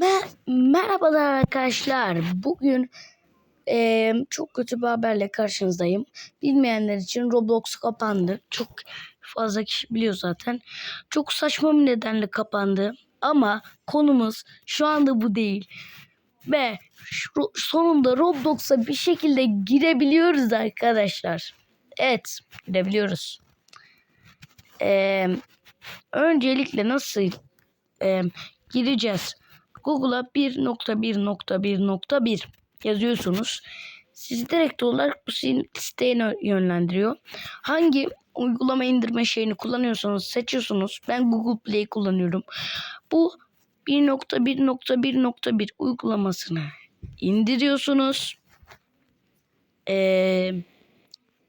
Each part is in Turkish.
Me- Merhabalar arkadaşlar. Bugün eee, çok kötü bir haberle karşınızdayım. Bilmeyenler için Roblox kapandı. Çok fazla kişi biliyor zaten. Çok saçma bir nedenle kapandı. Ama konumuz şu anda bu değil. Ve sonunda Roblox'a bir şekilde girebiliyoruz arkadaşlar. Evet, girebiliyoruz. Eee, öncelikle nasıl eee, gireceğiz? Google'a 1.1.1.1 yazıyorsunuz. Sizi direkt olarak bu sin- siteye yönlendiriyor. Hangi uygulama indirme şeyini kullanıyorsanız seçiyorsunuz. Ben Google Play kullanıyorum. Bu 1.1.1.1 uygulamasını indiriyorsunuz. Ee,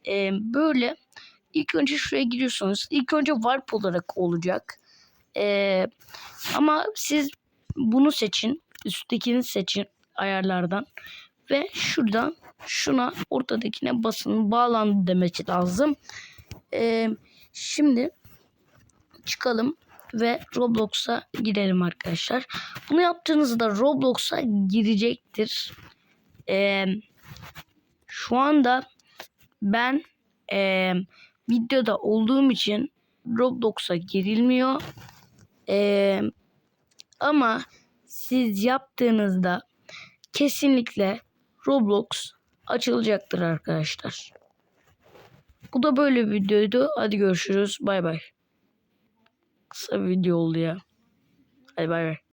e, böyle ilk önce şuraya giriyorsunuz. İlk önce Warp olarak olacak. Ee, ama siz bunu seçin. Üsttekini seçin ayarlardan. Ve şuradan şuna ortadakine basın bağlandı demesi lazım. Ee, şimdi çıkalım ve Roblox'a girelim arkadaşlar. Bunu yaptığınızda Roblox'a girecektir. Ee, şu anda ben e, videoda olduğum için Roblox'a girilmiyor. Ee, ama siz yaptığınızda kesinlikle Roblox açılacaktır arkadaşlar. Bu da böyle bir videoydu. Hadi görüşürüz. Bay bay. Kısa bir video oldu ya. Hadi bay bay.